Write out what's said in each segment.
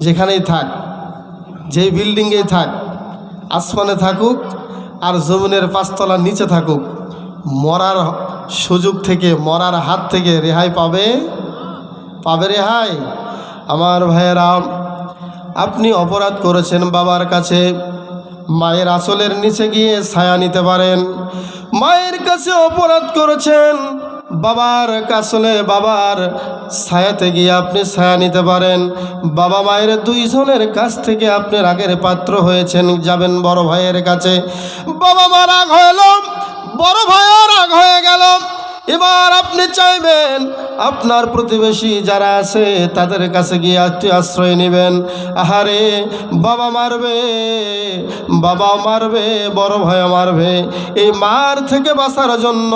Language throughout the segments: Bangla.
যেখানেই থাক, যেই বিল্ডিংয়েই থাক, আসমানে থাকুক আর জমিনের পাঁচতলার নিচে থাকুক, মরার সুযোগ থেকে, মরার হাত থেকে রেহাই পাবে? পাবে রেহাই? আমার ভাইয়েরা, আপনি অপরাধ করেছেন বাবার কাছে, মায়ের আসলের নিচে গিয়ে ছায়া নিতে পারেন। মায়ের কাছে অপরাধ করেছেন বাবার কাছলে বাবার ছায়াতে গিয়ে আপনি ছায়া নিতে পারেন। বাবা মায়ের দুইজনের কাছ থেকে আপনি রাগের পাত্র হয়েছেন, যাবেন বড় ভাইয়ের কাছে। বাবা মা রাগ হইল, বড় ভাইও রাগ হয়ে গেল। এবার আপনি চাইবেন, আপনার প্রতিবেশী যারা আছে, তাদের কাছে গিয়ে একটি আশ্রয় নেবেন। আহারে, বাবা মারবে বাবা মারবে, বড় ভয় মারবে। এই মার থেকে বাঁচার জন্য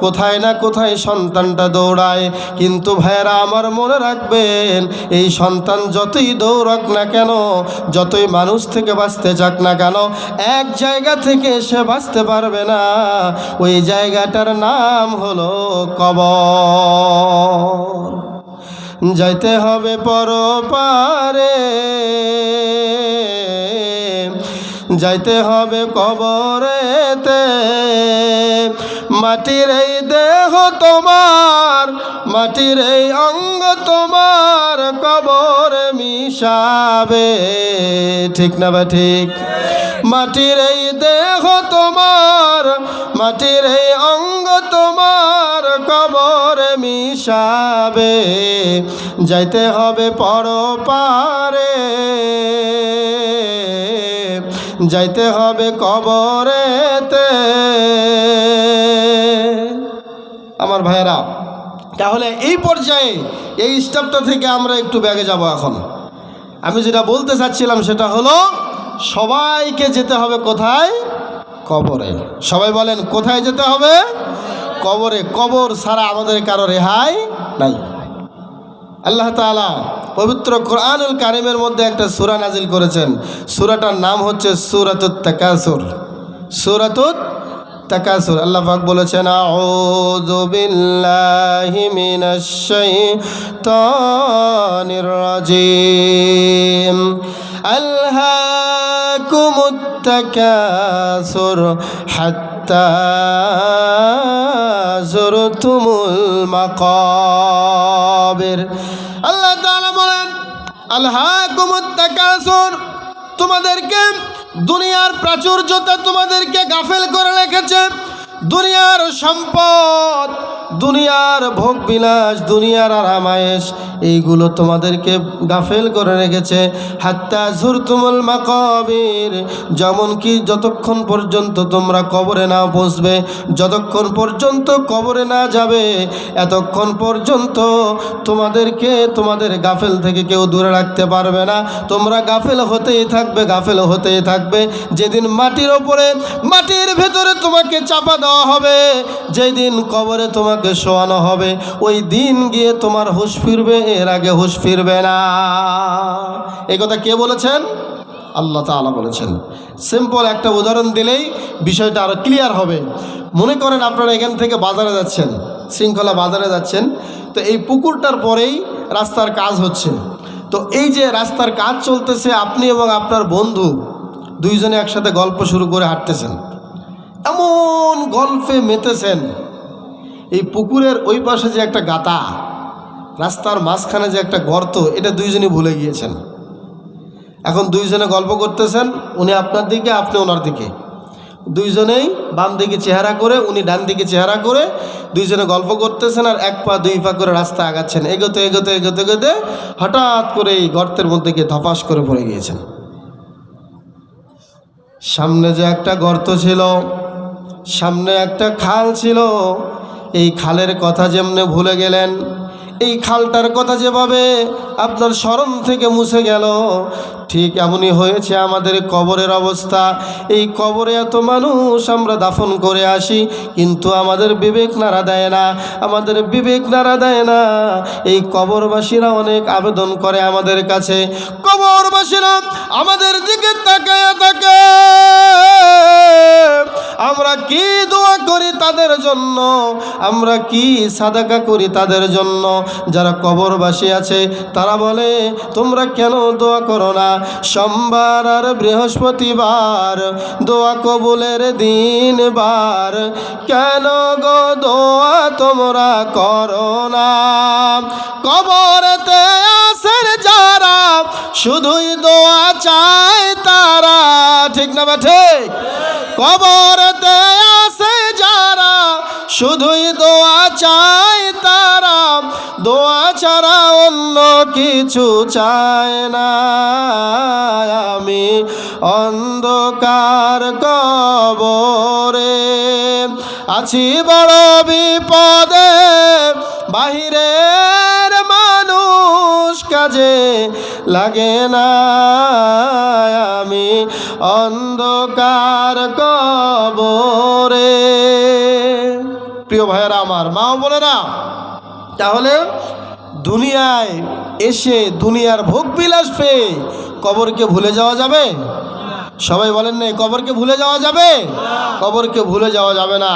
কোথায় না কোথায় সন্তানটা দৌড়ায়। কিন্তু ভাইয়েরা আমার মনে রাখবেন, এই সন্তান যতই দৌড়াক না কেন, যতই মানুষ থেকে বাঁচতে যাক না কেন, এক জায়গা থেকে সে বাঁচতে পারবে না। ওই জায়গাটার নাম হলো কবর। যাইতে হবে পর পারে যাইতে হবে কবরেতে। মাটির এই দেহ তোমার, মাটির এই অঙ্গ তোমার কবরে মিশাবে। ঠিক না বা ঠিক? মাটির এই দেহ তোমার মাটির এই অঙ্গ তোমার কবরে মিশাবে, যাইতে হবে পর পারে যাইতে হবে কবরেতে। আমার ভাইয়েরা, তাহলে এই পর্যায়ে এই স্টেপটা থেকে আমরা একটু ব্যাগে যাব এখন। আমি যেটা বলতে চাচ্ছিলাম সেটা হলো, সবাইকে যেতে হবে কোথায়? কবরে। সবাই বলেন, কোথায় যেতে হবে? কবরে। কবর ছাড়া আমাদের কারও রেহাই নাই। আল্লাহ তাআলা পবিত্র কোরআনুল কারিমের মধ্যে একটা সূরা নাজিল করেছেন। সূরাটার নাম হচ্ছে সূরাতুত তাকাসুর। সূরাতুত তাকাসুর। আল্লাহ পাক বলেছেন আলহাকুমুত তাকাসুর হাত্তা জুরতুমুল মাকাবির আল্লাহ তাআলা বলেন আলহাকুমুত তাকাসুর তোমাদেরকে দুনিয়ার প্রাচুর্যতা তোমাদেরকে গাফেল করে রেখেছে। দুনিয়ার সম্পদ দুনিয়ার ভোগ বিলাস, দুনিয়ার আরামায়েশ এইগুলো তোমাদেরকে গাফেল করে রেখেছে। হাত্তা ঝুরতুমুল মাকাবির যেমন কি যতক্ষণ পর্যন্ত তোমরা কবরে না পৌঁছবে, যতক্ষণ পর্যন্ত কবরে না যাবে, এতক্ষণ পর্যন্ত তোমাদেরকে, তোমাদের গাফেল থেকে কেউ দূরে রাখতে পারবে না। তোমরা গাফেল হতেই থাকবে, গাফেল হতেই থাকবে। যেদিন মাটির ওপরে, মাটির ভেতরে তোমাকে চাপা দেওয়া হবে, যেদিন কবরে তোমাকে শোয়ানো হবে। ওই দিন গিয়ে তোমার হুঁশ ফিরবে, এর আগে হুঁশ ফিরবে না। এই কথা কে বলেছেন? আল্লাহ তাআলা বলেছেন। সিম্পল একটা উদাহরণ দিলেই বিষয়টা আরও ক্লিয়ার হবে। মনে করেন আপনারা এখান থেকে বাজারে যাচ্ছেন, শৃঙ্খলা বাজারে যাচ্ছেন, তো এই পুকুরটার পরেই রাস্তার কাজ হচ্ছে। তো এই যে রাস্তার কাজ চলতেছে, আপনি এবং আপনার বন্ধু দুইজনে একসাথে গল্প শুরু করে হাঁটতেছেন। এমন গল্পে মেতেছেন। এই পুকুরের ওই পাশে যে একটা গাতা, রাস্তার মাঝখানে যে একটা গর্ত, এটা দুইজনই ভুলে গিয়েছেন। এখন দুইজনে গল্প করতেছেন, উনি আপনার দিকে, আপনি ওনার দিকে। দুইজনেই বাম দিকে চেহারা করে, উনি ডান দিকে চেহারা করে দুইজনে গল্প করতেছেন আর এক পা দুই পা করে রাস্তা আগাচ্ছেন। এগোতে এগোতে এগোতে এগোতে হঠাৎ করে এই গর্তের মধ্যে গিয়ে ধপাস করে পড়ে গিয়েছেন। সামনে যে একটা গর্ত ছিল, সামনে একটা খাল ছিল এই খালের কথা যেমনে ভুলে গেলেন, এই খালটার কথা যেভাবে আপনার স্মরণ থেকে মুছে গেল, ঠিক এমনই হয়েছে আমাদের কবরের অবস্থা। এই কবরে এত মানুষ আমরা দাফন করে আসি, কিন্তু আমাদের বিবেক নাড়া দেয় না, আমাদের বিবেক নাড়া দেয় না। এই কবরবাসীরা অনেক আবেদন করে আমাদের কাছে, কবরবাসীরা আমাদের দিকে তাকায়া থাকে। আমরা কি দোয়া করি তাদের জন্য? আমরা কি সাদাকা করি তাদের জন্য? যারা কবরবাসী আছে, তারা বলে, তোমরা কেন দোয়া করো না? সোমবার আর বৃহস্পতিবার দোয়া কবুলের দিন বার কেন গো দোয়া তোমরা করো না? কবরতে আসেন যারা, শুধুই দোয়া চায় তারা। ঠিক না বা ঠিক? কবরতে আসে যারা, শুধুই দোয়া চায় তারা। দোয়া ছাড়া অন্য কিছু চায় না। আমি অন্ধকার কবরে আছি বড় বিপদে মানুষ কাজে লাগে না। আমি অন্ধকার কবরে। প্রিয় ভাইয়েরা আমার, মা বোনেরা, তাহলে দুনিয়ায় এসে দুনিয়ার ভোগ বিলাস পেয়ে কবরকে ভুলে যাওয়া যাবে? সবাই বলেন না কবরকে ভুলে যাওয়া যাবে? কবরকে ভুলে যাওয়া যাবে না।